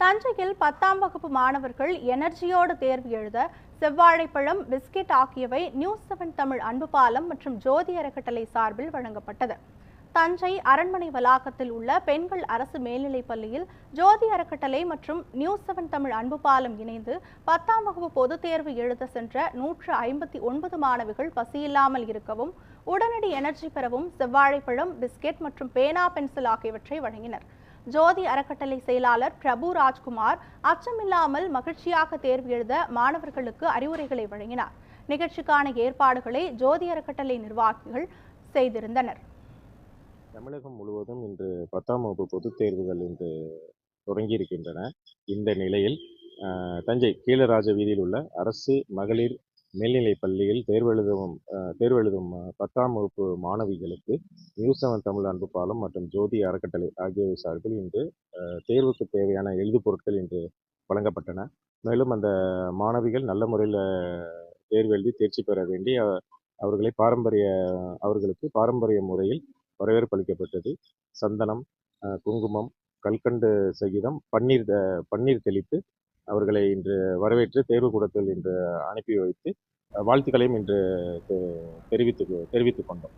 தஞ்சையில் பத்தாம் வகுப்பு மாணவர்கள் எனர்ஜியோடு தேர்வு எழுத செவ்வாழைப்பழம் பிஸ்கெட் ஆகியவை நியூஸ் செவன் தமிழ் அன்பு பாலம் மற்றும் ஜோதி அறக்கட்டளை சார்பில் வழங்கப்பட்டது. தஞ்சை அரண்மனை வளாகத்தில் உள்ள பெண்கள் அரசு மேல்நிலைப் பள்ளியில் ஜோதி அறக்கட்டளை மற்றும் நியூஸ் செவன் தமிழ் அன்பு பாலம் இணைந்து பத்தாம் வகுப்பு பொதுத் தேர்வு எழுத சென்ற நூற்று ஐம்பத்தி ஒன்பது மாணவிகள் பசியில்லாமல் இருக்கவும் உடனடி எனர்ஜி பெறவும் செவ்வாழைப்பழம் பிஸ்கெட் மற்றும் பேனா பென்சில் ஆகியவற்றை வழங்கினர். ஜோதி அறக்கட்டளை செயலாளர் பிரபு ராஜ்குமார் அச்சமில்லாமல் மகிழ்ச்சியாக தேர்வு எழுத மாணவர்களுக்கு அறிவுரைகளை வழங்கினார். நிகழ்ச்சிக்கான ஏற்பாடுகளை ஜோதி அறக்கட்டளை நிர்வாகிகள் செய்திருந்தனர். தமிழகம் முழுவதும் இன்று பத்தாம் வகுப்பு பொதுத் தேர்வுகள் இன்று தொடங்கி இருக்கின்றன இந்த நிலையில் தஞ்சை கீழராஜ வீதியில் உள்ள அரசு மகளிர் மேல்நிலைப் பள்ளியில் தேர்வெழுதும் தேர்வெழுதும் பத்தாம் வகுப்பு மாணவிகளுக்கு நியூஸ் செவன் தமிழ் அன்பு பாலம் மற்றும் ஜோதி அறக்கட்டளை ஆகியவை சார்பில் இன்று தேர்வுக்கு தேவையான எழுது பொருட்கள் இன்று வழங்கப்பட்டன. மேலும் அந்த மாணவிகள் நல்ல முறையில் தேர்வு எழுதி தேர்ச்சி பெற வேண்டி அவர்களை பாரம்பரிய அவர்களுக்கு பாரம்பரிய முறையில் வரவேற்பு அளிக்கப்பட்டது. சந்தனம் குங்குமம் கல்கண்டு சகிதம் பன்னீர் த- பன்னீர் தெளித்து அவர்களை இன்று வரவேற்று தேர்வு கூடத்தில் இன்று அனுப்பி வைத்து வாழ்த்துக்களையும் இன்று தெரிவித்து தெரிவித்துக் கொண்டோம்.